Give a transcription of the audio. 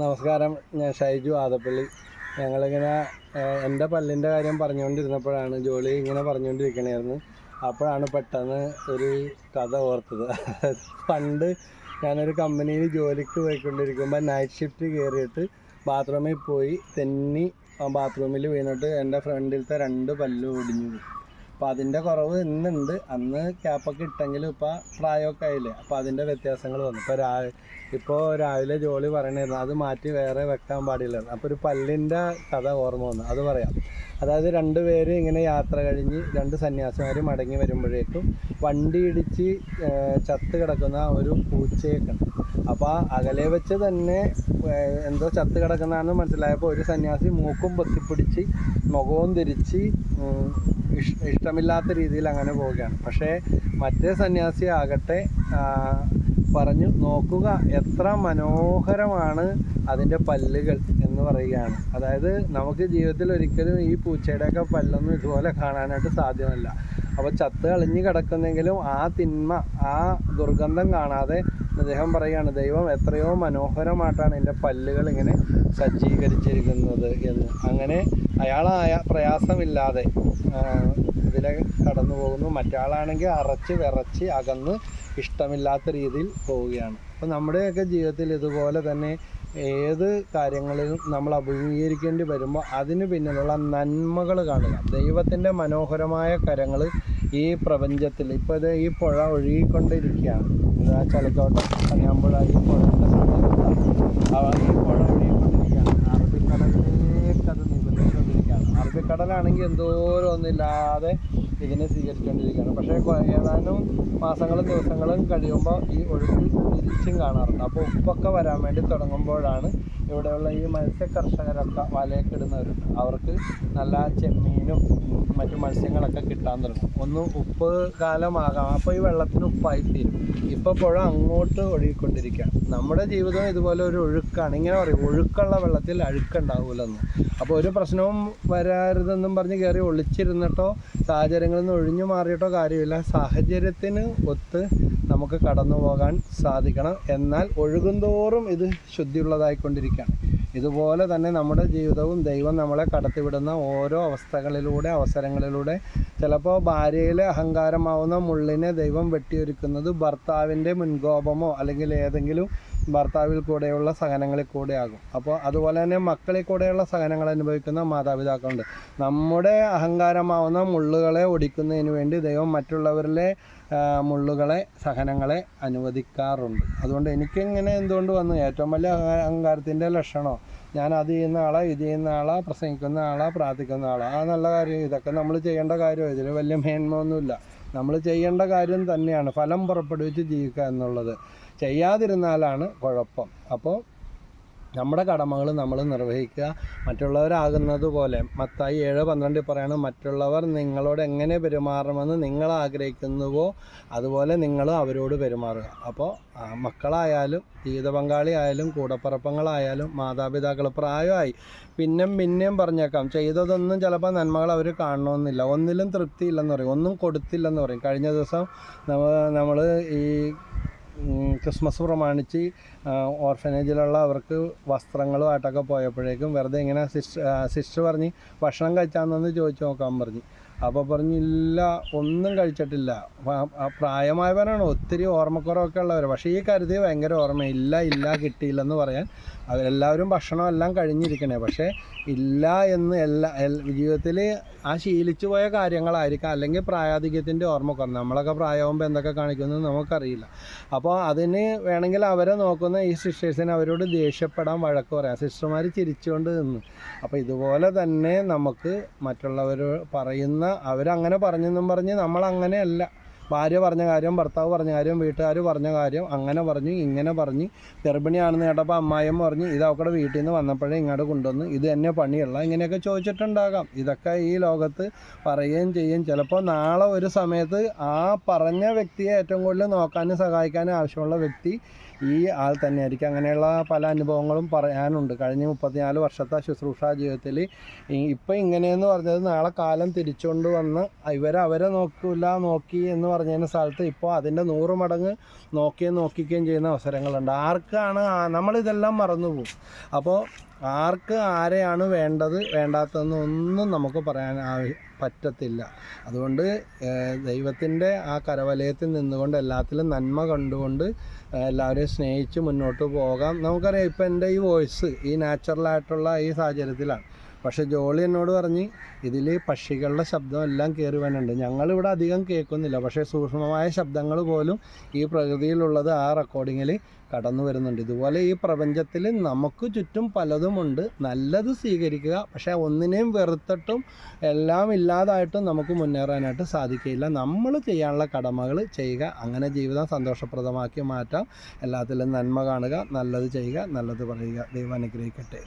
നമസ്കാരം ഞാൻ ഷൈജു ആദപ്പള്ളി. ഞങ്ങളിങ്ങനെ എന്റെ പല്ലിന്റെ കാര്യം പറഞ്ഞുകൊണ്ടിരുന്നപ്പോഴാണ് ജോളി ഇങ്ങനെ പറഞ്ഞുകൊണ്ടിരിക്കണായിരുന്നു. അപ്പോഴാണ് പെട്ടെന്ന് ഒരു കഥ ഓർത്തത്. പണ്ട് ഞാനൊരു കമ്പനിയിൽ ജോലിക്ക് പോയിക്കൊണ്ടിരിക്കുമ്പോൾ നൈറ്റ് ഷിഫ്റ്റ് കയറിയിട്ട് ബാത്റൂമിൽ പോയി തെന്നി ബാത്റൂമിൽ വീണിട്ട് എന്റെ ഫ്രണ്ടിലത്തെ രണ്ട് പല്ലും ഒടിഞ്ഞു. അപ്പോൾ അതിന്റെ കുറവ് ഇന്നുണ്ട്. അന്ന് ക്യാപ്പൊക്കെ ഇട്ടെങ്കിലും ഇപ്പോൾ പ്രായമൊക്കെ ആയില്ലേ? അപ്പോൾ അതിന്റെ വ്യത്യാസങ്ങൾ വന്നു. ഇപ്പോൾ രാ ഇപ്പോൾ രാവിലെ ജോലി പറയണായിരുന്നു. അത് മാറ്റി വേറെ വെക്കാൻ പാടില്ലായിരുന്നു അപ്പോൾ ഒരു പല്ലിന്റെ കഥ ഓർമ്മ വന്നു. അത് പറയാം. അതായത് രണ്ട് പേര് ഇങ്ങനെ യാത്ര കഴിഞ്ഞ് രണ്ട് സന്യാസിമാർ മടങ്ങി വരുമ്പോഴേക്കും വണ്ടി ഇടിച്ച് ചത്ത് കിടക്കുന്ന ഒരു പൂച്ചയൊക്കെ ഉണ്ട് അപ്പോൾ അകലെ വെച്ച് തന്നെ എന്തോ ചത്ത് കിടക്കുന്നതാണെന്ന് മനസ്സിലായപ്പോൾ ഒരു സന്യാസി മൂക്കും പൊത്തിപ്പിടിച്ച് മുഖവും തിരിച്ച് ഇഷ്ടമില്ലാത്ത രീതിയിൽ അങ്ങനെ പോവുകയാണ്. പക്ഷേ മറ്റേ സന്യാസി ആകട്ടെ പറഞ്ഞു നോക്കുക എത്ര മനോഹരമാണ് അതിന്റെ പല്ലുകൾ എന്ന് പറയുകയാണ്. അതായത് നമുക്ക് ജീവിതത്തിൽ ഒരിക്കലും ഈ പൂച്ചയുടെയൊക്കെ പല്ലൊന്നും ഇതുപോലെ കാണാനായിട്ട് സാധ്യമല്ല. അപ്പോൾ ചത്ത് കളിഞ്ഞ് കിടക്കുന്നെങ്കിലും ആ തിന്മ ആ ദുർഗന്ധം കാണാതെ അദ്ദേഹം പറയുകയാണ് ദൈവം എത്രയോ മനോഹരമായിട്ടാണ് എന്റെ പല്ലുകൾ ഇങ്ങനെ സജ്ജീകരിച്ചിരിക്കുന്നത് എന്ന്. അങ്ങനെ അയാളായ പ്രയാസമില്ലാതെ ഇതിലെ കടന്നു പോകുന്നു. മറ്റാളാണെങ്കിൽ അറച്ച് വിറച്ച് അകന്ന് ഇഷ്ടമില്ലാത്ത രീതിയിൽ പോവുകയാണ്. അപ്പോൾ നമ്മുടെയൊക്കെ ജീവിതത്തിൽ ഇതുപോലെ തന്നെ ഏത് കാര്യങ്ങളിലും നമ്മൾ അഭിമുഖീകരിക്കേണ്ടി വരുമ്പോൾ അതിന് പിന്നിലുള്ള നന്മകൾ കാണുക. ദൈവത്തിന്റെ മനോഹരമായ കരങ്ങൾ ഈ പ്രപഞ്ചത്തിൽ ഇപ്പോൾ ഇത് ഈ പുഴ ഒഴുകിക്കൊണ്ടിരിക്കുകയാണ്. ആ ചളിത്തോട്ടം കന്യാമ്പുഴ ഈ പുഴയുടെ സമയത്ത് ഈ പുഴ ഒഴുകിക്കൊണ്ടിരിക്കുകയാണ് അറബിക്കടലിലേക്ക് അത് അറബിക്കടലാണെങ്കിൽ എന്തോരം ഒന്നുമില്ലാതെ ഇതിനെ സ്വീകരിച്ചുകൊണ്ടിരിക്കുകയാണ് പക്ഷേ ഏതാനും മാസങ്ങളും ദിവസങ്ങളും കഴിയുമ്പോൾ ഈ ഒഴുക്ക് തിരിച്ചും കാണാറുണ്ട്. അപ്പോൾ ഉപ്പൊക്കെ വരാൻ വേണ്ടി തുടങ്ങുമ്പോഴാണ് ഇവിടെയുള്ള ഈ മത്സ്യ കർഷകരൊക്കെ വലയൊക്കെ ഇടുന്നവരുണ്ട്. അവർക്ക് നല്ല ചെമ്മീനും മറ്റു മത്സ്യങ്ങളൊക്കെ കിട്ടാൻ തുടങ്ങും. ഒന്ന് ഉപ്പ് കാലമാകാം. അപ്പോൾ ഈ വെള്ളത്തിന് ഉപ്പായി തീരും. ഇപ്പോൾ പുഴ അങ്ങോട്ട് ഒഴുകിക്കൊണ്ടിരിക്കുകയാണ്. നമ്മുടെ ജീവിതം ഇതുപോലെ ഒരു ഒഴുക്കാണ്. ഇങ്ങനെ പറയും ഒഴുക്കുള്ള വെള്ളത്തിൽ അഴുക്കുണ്ടാവില്ലെന്ന് അപ്പോൾ ഒരു പ്രശ്നവും വരാരുതെന്നും പറഞ്ഞ് കയറി ഒളിച്ചിരുന്നിട്ടോ സാഹചര്യങ്ങളിൽ നിന്ന് ഒഴിഞ്ഞു മാറിയിട്ടോ കാര്യമില്ല. സാഹചര്യത്തിന് ഒത്ത് നമുക്ക് കടന്നു പോകാൻ സാധിക്കണം. എന്നാൽ ഒഴുകുന്തോറും ഇത് ശുദ്ധിയുള്ളതായിക്കൊണ്ടിരിക്കുകയാണ് ഇതുപോലെ തന്നെ നമ്മുടെ ജീവിതവും ദൈവം നമ്മളെ കടത്തിവിടുന്ന ഓരോ അവസ്ഥകളിലൂടെ അവസരങ്ങളിലൂടെ ചിലപ്പോൾ ഭാര്യയിലെ അഹങ്കാരമാവുന്ന മുള്ളിനെ ദൈവം വെട്ടിയൊരുക്കുന്നത് ഭർത്താവിന്റെ മുൻകോപമോ അല്ലെങ്കിൽ ഏതെങ്കിലും ഭർത്താവിൽ കൂടെയുള്ള സഹനങ്ങളിൽ കൂടെ ആകും അപ്പോൾ അതുപോലെ തന്നെ മക്കളിൽ കൂടെയുള്ള സഹനങ്ങൾ അനുഭവിക്കുന്ന മാതാപിതാക്കളുണ്ട്. നമ്മുടെ അഹങ്കാരമാവുന്ന മുള്ളുകളെ ഒടിക്കുന്നതിന് വേണ്ടി ദൈവം മറ്റുള്ളവരിലെ മുള്ളുകളെ സഹനങ്ങളെ അനുവദിക്കാറുണ്ട്. അതുകൊണ്ട് എനിക്കിങ്ങനെ എന്തുകൊണ്ട് വന്നു? ഏറ്റവും വലിയ അഹങ്കാരത്തിന്റെ ലക്ഷണമോ ഞാൻ അത് ചെയ്യുന്ന ആളാ ഇത് ചെയ്യുന്ന ആളാ പ്രസംഗിക്കുന്ന ആളാ പ്രാർത്ഥിക്കുന്ന ആളാ. ആ നല്ല കാര്യം ഇതൊക്കെ നമ്മൾ ചെയ്യേണ്ട കാര്യമാണ് ഇതിൽ വലിയ മേന്മ ഒന്നുമില്ല നമ്മൾ ചെയ്യേണ്ട കാര്യം തന്നെയാണ് ഫലം പുറപ്പെടുവിച്ച് ജീവിക്കുക എന്നുള്ളത്. ചെയ്യാതിരുന്നാലാണ് കുഴപ്പം. അപ്പോൾ നമ്മുടെ കടമകൾ നമ്മൾ നിർവഹിക്കുക മറ്റുള്ളവരാകുന്നത് പോലെ. മത്തായി ഏഴ് പന്ത്രണ്ടിൽ പറയാണ് മറ്റുള്ളവർ നിങ്ങളോട് എങ്ങനെ പെരുമാറണമെന്ന് നിങ്ങൾ ആഗ്രഹിക്കുന്നുവോ അതുപോലെ നിങ്ങൾ അവരോട് പെരുമാറുക. അപ്പോൾ മക്കളായാലും ജീവിത പങ്കാളിയായാലും കൂടപ്പറപ്പങ്ങളായാലും മാതാപിതാക്കൾ പ്രായമായി പിന്നെയും പിന്നെയും പറഞ്ഞേക്കാം. ചെയ്തതൊന്നും ചിലപ്പോൾ നന്മകൾ അവർ കാണണമെന്നില്ല ഒന്നിലും തൃപ്തിയില്ലെന്ന് പറയും ഒന്നും കൊടുത്തില്ലെന്ന് പറയും. കഴിഞ്ഞ ദിവസം നമ്മൾ ഈ ക്രിസ്മസ് പ്രമാണിച്ച് ഓർഫനേജിലുള്ള അവർക്ക് വസ്ത്രങ്ങളും ആയിട്ടൊക്കെ പോയപ്പോഴേക്കും വെറുതെ ഇങ്ങനെ സിസ്റ്റർ സിസ്റ്റർ പറഞ്ഞ് ഭക്ഷണം കഴിച്ചാന്നൊന്ന് ചോദിച്ചു നോക്കാൻ പറഞ്ഞു. അപ്പോൾ പറഞ്ഞില്ല ഒന്നും കഴിച്ചിട്ടില്ല. പ്രായമായവരാണ് ഒത്തിരി ഓർമ്മക്കുറവൊക്കെ ഉള്ളവർ പക്ഷേ ഈ കരുതി ഭയങ്കര ഓർമ്മ ഇല്ല ഇല്ല കിട്ടിയില്ലെന്ന് പറയാൻ അവരെല്ലാവരും ഭക്ഷണമെല്ലാം കഴിഞ്ഞിരിക്കണേ. പക്ഷേ ഇല്ല എന്ന് എല്ലാ ജീവിതത്തിൽ ആ ശീലിച്ചു പോയ കാര്യങ്ങളായിരിക്കാം. അല്ലെങ്കിൽ പ്രായാധിക്യത്തിന്റെ ഓർമ്മക്കുറവ്. നമ്മളൊക്കെ പ്രായമാകുമ്പോൾ എന്തൊക്കെ കാണിക്കുന്നു നമുക്കറിയില്ല. അപ്പോൾ അതിന് വേണമെങ്കിൽ അവരെ നോക്കുന്ന ഈ സിസ്റ്റേഴ്സിന് അവരോട് ദേഷ്യപ്പെടാൻ വഴക്ക് പറയാം. സിസ്റ്റർമാർ ചിരിച്ചുകൊണ്ട് നിന്ന്. അപ്പോൾ ഇതുപോലെ തന്നെ നമുക്ക് മറ്റുള്ളവർ പറയുന്ന അവരങ്ങനെ പറഞ്ഞെന്നും പറഞ്ഞ് നമ്മളങ്ങനെയല്ല. ഭാര്യ പറഞ്ഞ കാര്യം ഭർത്താവ് പറഞ്ഞ കാര്യം വീട്ടുകാർ പറഞ്ഞ കാര്യം അങ്ങനെ പറഞ്ഞു ഇങ്ങനെ പറഞ്ഞ്. ഗർഭിണിയാണെന്ന് കേട്ടപ്പോൾ അമ്മായിയമ്മ പറഞ്ഞു ഇത് അവക്കടെ വീട്ടിൽ നിന്ന് വന്നപ്പോഴേ ഇങ്ങോട്ട് കൊണ്ടുവന്ന് ഇത് തന്നെ പണിയുള്ള ഇങ്ങനെയൊക്കെ ചോദിച്ചിട്ടുണ്ടാകാം. ഇതൊക്കെ ഈ ലോകത്ത് പറയുകയും ചെയ്യും ചിലപ്പോൾ നാളെ ഒരു സമയത്ത് ആ പറഞ്ഞ വ്യക്തിയെ ഏറ്റവും കൂടുതൽ നോക്കാനും സഹായിക്കാനും ആവശ്യമുള്ള വ്യക്തി ഈ ആൾ തന്നെയായിരിക്കും. അങ്ങനെയുള്ള പല അനുഭവങ്ങളും പറയാനുണ്ട്. കഴിഞ്ഞ മുപ്പത്തിനാല് വർഷത്തെ ശുശ്രൂഷ ജീവിതത്തിൽ ഇപ്പം ഇങ്ങനെയെന്ന് പറഞ്ഞത് നാളെ കാലം തിരിച്ചുകൊണ്ട് വന്ന് ഇവരെ അവരെ നോക്കില്ല നോക്കി എന്ന് പറഞ്ഞതിന് സ്ഥലത്ത് ഇപ്പോൾ അതിന്റെ നൂറ് മടങ്ങ് നോക്കുകയും നോക്കിക്കുകയും ചെയ്യുന്ന അവസരങ്ങളുണ്ട്. ആർക്കാണ് നമ്മളിതെല്ലാം മറന്നുപോകും. അപ്പോൾ ആർക്ക് ആരെയാണ് വേണ്ടത് വേണ്ടാത്തതെന്ന് ഒന്നും നമുക്ക് പറയാൻ പറ്റത്തില്ല. അതുകൊണ്ട് ദൈവത്തിന്റെ ആ കരവലയത്തിൽ നിന്നുകൊണ്ട് എല്ലാത്തിലും നന്മ കണ്ടുകൊണ്ട് എല്ലാവരെയും സ്നേഹിച്ച് മുന്നോട്ട് പോകാം. നമുക്കറിയാം ഇപ്പം എന്റെ ഈ വോയിസ് ഈ നാച്ചുറലായിട്ടുള്ള ഈ സാഹചര്യത്തിലാണ്. പക്ഷെ ജോളി എന്നോട് പറഞ്ഞ് ഇതിൽ പക്ഷികളുടെ ശബ്ദം എല്ലാം കയറി വരുന്നുണ്ട് ഞങ്ങളിവിടെ അധികം കേൾക്കുന്നില്ല. പക്ഷേ സൂക്ഷ്മമായ ശബ്ദങ്ങൾ പോലും ഈ പ്രകൃതിയിലുള്ളത് ആ റെക്കോർഡിങ്ങിൽ കടന്നു വരുന്നുണ്ട്. ഇതുപോലെ ഈ പ്രപഞ്ചത്തിൽ നമുക്ക് ചുറ്റും പലതുമുണ്ട് നല്ലത് സ്വീകരിക്കുക. പക്ഷേ ഒന്നിനെയും വെറുത്തിട്ടും എല്ലാം ഇല്ലാതായിട്ടും നമുക്ക് മുന്നേറാനായിട്ട് സാധിക്കില്ല നമ്മൾ ചെയ്യാനുള്ള കടമകൾ ചെയ്യുക. അങ്ങനെ ജീവിതം സന്തോഷപ്രദമാക്കി മാറ്റാം. എല്ലാത്തിലും നന്മ കാണുക. നല്ലത് ചെയ്യുക. നല്ലത് പറയുക. ദൈവം അനുഗ്രഹിക്കട്ടെ.